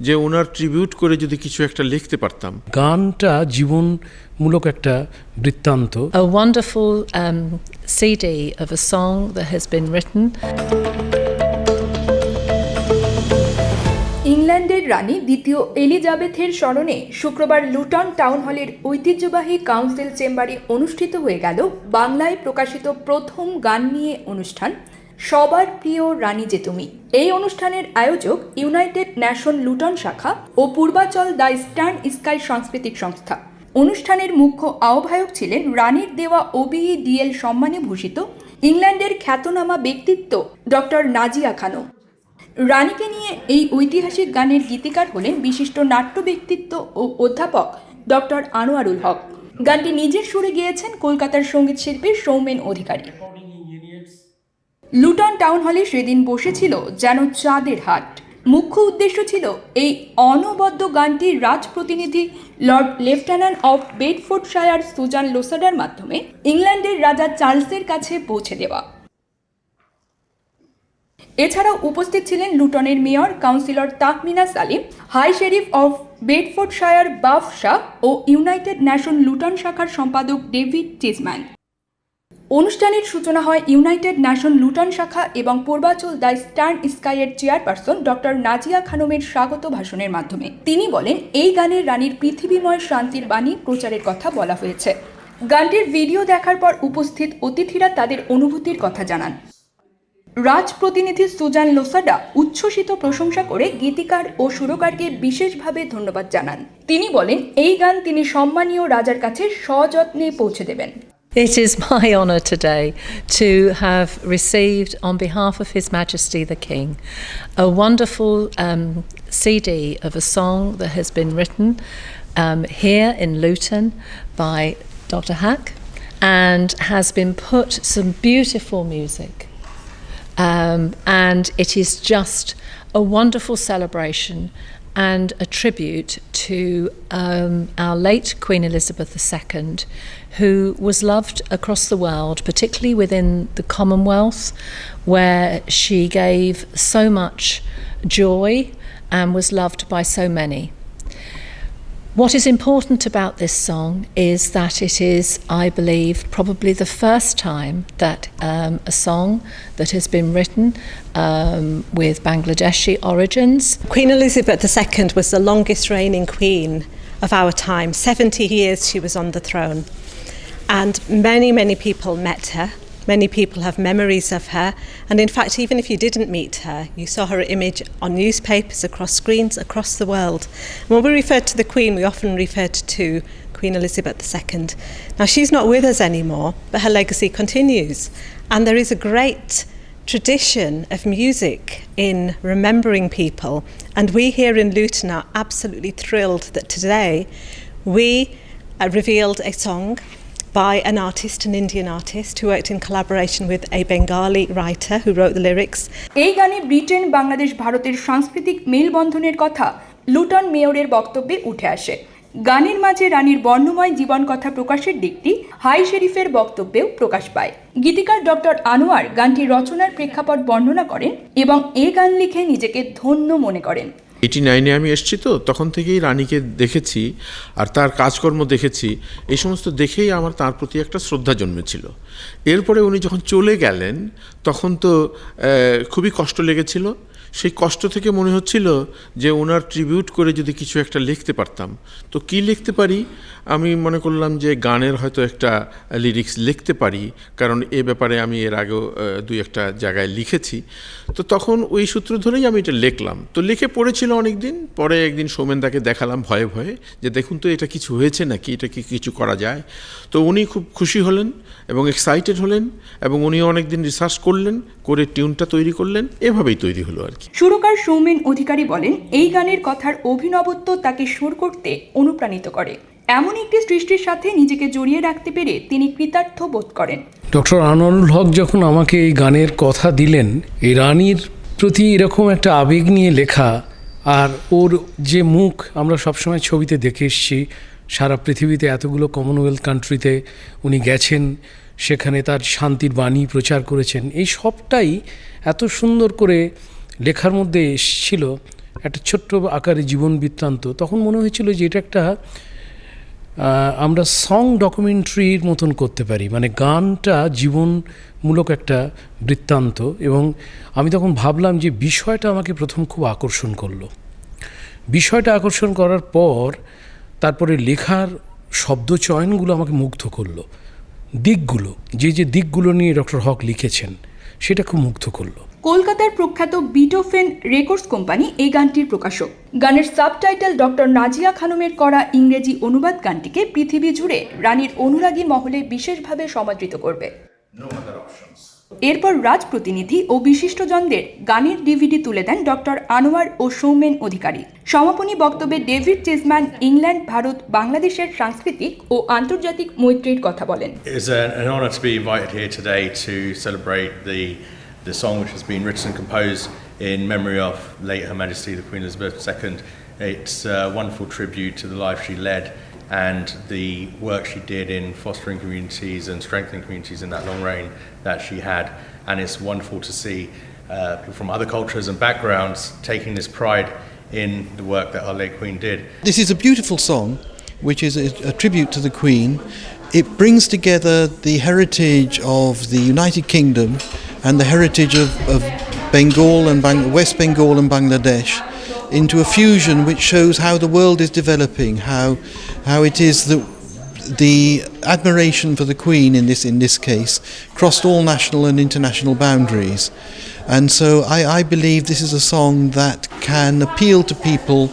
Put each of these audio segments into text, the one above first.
যে ওনার ট্রিবিউট করে যদি কিছু একটা লিখতে পারতাম। গানটা জীবনমূলক একটা বৃত্তান্ত। A wonderful um, CD of a song that has been written. ইংল্যান্ডের রানী দ্বিতীয় এলিজাবেথের স্মরণে শুক্রবার লুটন টাউন হলের ঐতিহ্যবাহী কাউন্সিল চেম্বারে অনুষ্ঠিত হয়ে গেল বাংলায় প্রকাশিত প্রথম গান নিয়ে অনুষ্ঠান। সবার প্রিয় রানী যে তুমি। এই অনুষ্ঠানের আয়োজক ইউনাইটেড ন্যাশন লুটন শাখা ও পূর্বাচল দ্য স্টার্ন স্কাই সাংস্কৃতিক সংস্থা। অনুষ্ঠানের মুখ্য আহ্বায়ক ছিলেন রানীর দেওয়া ওবিই ডিএল সম্মানে ভূষিত ইংল্যান্ডের খ্যাতনামা ব্যক্তিত্ব ডক্টর নাজিয়া খানম। রানীকে নিয়ে এই ঐতিহাসিক গানের গীতিকার হলেন বিশিষ্ট নাট্য ব্যক্তিত্ব ও অধ্যাপক ডক্টর আনোয়ারুল হক। গানটি নিজের সুরে গিয়েছেন কলকাতার সংগীত শিল্পী সৌমেন অধিকারী। লুটন টাউন হলে সেদিন বসেছিল যেন চাঁদের হাট। মুখ্য উদ্দেশ্য ছিল এই অনবদ্য গানটি রাজ প্রতিনিধি Lord Lieutenant of Bedfordshire Susan লোসাডার মাধ্যমে ইংল্যান্ডের রাজা চার্লসের কাছে পৌঁছে দেওয়া। এছাড়াও উপস্থিত ছিলেন লুটনের mayor, councillor Takmina Salim, high sheriff of Bedfordshire বাফ Shah ও ইউনাইটেড ন্যাশন লুটন শাখার সম্পাদক ডেভিড চেসম্যান অনুষ্ঠানের সূচনা হয় ইউনাইটেড ন্যাশন লুটন শাখা এবং পূর্বাচল দ্য স্টার্ন স্কাইয়ের চেয়ারপারসন ডক্টর নাজিয়া খানমের স্বাগত ভাষণের মাধ্যমে। তিনি বলেন, এই গানের রানীর পৃথিবীময় শান্তির বাণী প্রচারের কথা বলা হয়েছে। গানটির ভিডিও দেখার পর উপস্থিত অতিথিরা তাদের অনুভূতির কথা জানান। রাজ প্রতিনিধি সুজান লোসাডা উচ্ছ্বসিত প্রশংসা করে গীতিকার ও সুরকারকে বিশেষভাবে ধন্যবাদ জানান। তিনি বলেন, এই গান তিনি সম্মানীয় রাজার কাছে সযত্নে পৌঁছে দেবেন। It is my honour today to have received, on behalf of His Majesty the King, a wonderful um, CD of a song that has been written um, here in Luton by Dr. Hack and has been put some beautiful music. Um, and it is just a wonderful celebration and a tribute to um, our late Queen Elizabeth II, who was loved across the world, particularly within the Commonwealth, where she gave so much joy and was loved by so many. What is important about this song is that it is, I believe, probably the first time that um, a song that has been written um, with Bangladeshi origins Queen Elizabeth II was the longest reigning queen of our time. 70 years she was on the throne. And many, many people met her. Many people have memories of her. And in fact, even if you didn't meet her, you saw her image on newspapers, across screens, across the world. And when we referred to the Queen, we often referred to Queen Elizabeth II. Now, she's not with us anymore, but her legacy continues. And there is a great tradition of music in remembering people. And we here in Luton are absolutely thrilled that today we uh, revealed a song by an artist, an Indian artist, who worked in collaboration with a Bengali writer who wrote the lyrics. এই গানে Britain Bangladesh ভারতের সাংস্কৃতিক মেলবন্ধনের কথা Luton মেয়রের বক্তব্যে উঠে আসে। গানের মাঝে রানীর বর্ণময় জীবন কথা প্রকাশের দিকটি হাই শেরিফের বক্তব্যেও প্রকাশ পায়। গীতিকার ডক্টর আনোয়ার গানটি রচনার প্রেক্ষাপট বর্ণনা করেন এবং এ গান লিখে নিজেকে ধন্য মনে করেন। এইটি নাইনে আমি এসছি তো, তখন থেকেই রানীকে দেখেছি আর তার কাজকর্ম দেখেছি। এই সমস্ত দেখেই আমার তার প্রতি একটা শ্রদ্ধা জন্মেছিল। এরপরে উনি যখন চলে গেলেন, তখন তো খুবই কষ্ট লেগেছিল। সেই কষ্ট থেকে মনে হচ্ছিল যে ওনার ট্রিবিউট করে যদি কিছু একটা লিখতে পারতাম। তো কি লিখতে পারি? আমি মনে করলাম যে গানের হয়তো একটা লিরিক্স লিখতে পারি, কারণ এ ব্যাপারে আমি এর আগেও দুই একটা জায়গায় লিখেছি। তো তখন ওই সূত্র ধরেই আমি এটা লিখলাম। তো লিখে পড়েছিল অনেক দিন পরে একদিন সৌমেনদাকে দেখালাম ভয়ে ভয়ে যে দেখুন তো এটা কিছু হয়েছে নাকি, এটা কি কিছু করা যায়? তো উনি খুব খুশি হলেন এবং এক্সাইটেড হলেন এবং উনি অনেক দিন রিসার্চ করলেন, করে টিউনটা তৈরি করলেন, এভাবেই তৈরি হলো আর সুরকার সৌমেন অধিকারী বলেন, এই গানের কথার অভিনবত্ব তাকে সুর করতে অনুপ্রাণিত করে। এমন একটি সৃষ্টির সাথে নিজেকে জড়িয়ে রাখতে পেরে তিনি কৃতার্থ বোধ করেন। ডক্টর আনোয়ারুল হক যখন আমাকে এই গানের কথা দিলেন, এই রানীর প্রতি এরকম একটা আবেগ নিয়ে লেখা আর ওর যে মুখ আমরা সবসময় ছবিতে দেখে এসেছি, সারা পৃথিবীতে এতগুলো কমনওয়েলথ কান্ট্রিতে উনি গেছেন, সেখানে তার শান্তির বাণী প্রচার করেছেন, এই সবটাই এত সুন্দর করে লেখার মধ্যে এসেছিল একটা ছোট্ট আকারে জীবন বৃত্তান্ত। তখন মনে হয়েছিল যে এটা একটা আমরা সং ডকুমেন্টারির মতন করতে পারি। মানে গানটা জীবনমূলক একটা বৃত্তান্ত এবং আমি তখন ভাবলাম যে বিষয়টা আমাকে প্রথম খুব আকর্ষণ করল। বিষয়টা আকর্ষণ করার পর তারপরে লেখার শব্দ চয়নগুলো আমাকে মুগ্ধ করল। দিকগুলো, যে যে দিকগুলো নিয়ে ডক্টর হক লিখেছেন, সেটা খুব মুগ্ধ করল। কলকাতার প্রখ্যাত বিটোফেন রেকর্ডস কোম্পানি এই গানটির প্রকাশক। গানের সাবটাইটেল ডক্টর নাজিয়া খানমের করা ইংরেজি অনুবাদ গানটিকে পৃথিবী জুড়ে রানীর অনুরাগী মহলে বিশেষভাবে সমাদৃত করবে। এরপর রাজ প্রতিনিধি ও বিশিষ্টজনদের গানের ডিভিডি তুলে দেন ডক্টর আনোয়ার ও সৌমেন অধিকারী। সমাপনী বক্তব্যে ডেভিড চেজম্যান ইংল্যান্ড ভারত বাংলাদেশের সাংস্কৃতিক ও আন্তর্জাতিক মৈত্রীর কথা বলেন। The song which has been written and composed in memory of late Her Majesty the Queen Elizabeth II. It's a wonderful tribute to the life she led and the work she did in fostering communities and strengthening communities in that long reign that she had. And it's wonderful to see uh, people from other cultures and backgrounds taking this pride in the work that our late Queen did. This is a beautiful song, which is a, a tribute to the Queen. It brings together the heritage of the United Kingdom and the heritage of, of Bengal and Bang- West Bengal and Bangladesh into a fusion which shows how the world is developing, how, how it is that the admiration for the Queen in this in this case crossed all national and international boundaries. And so I, I believe this is a song that can appeal to people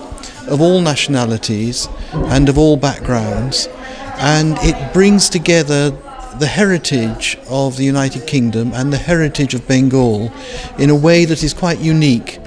of all nationalities and of all backgrounds, and it brings together the heritage of the United Kingdom and the heritage of Bengal in a way that is quite unique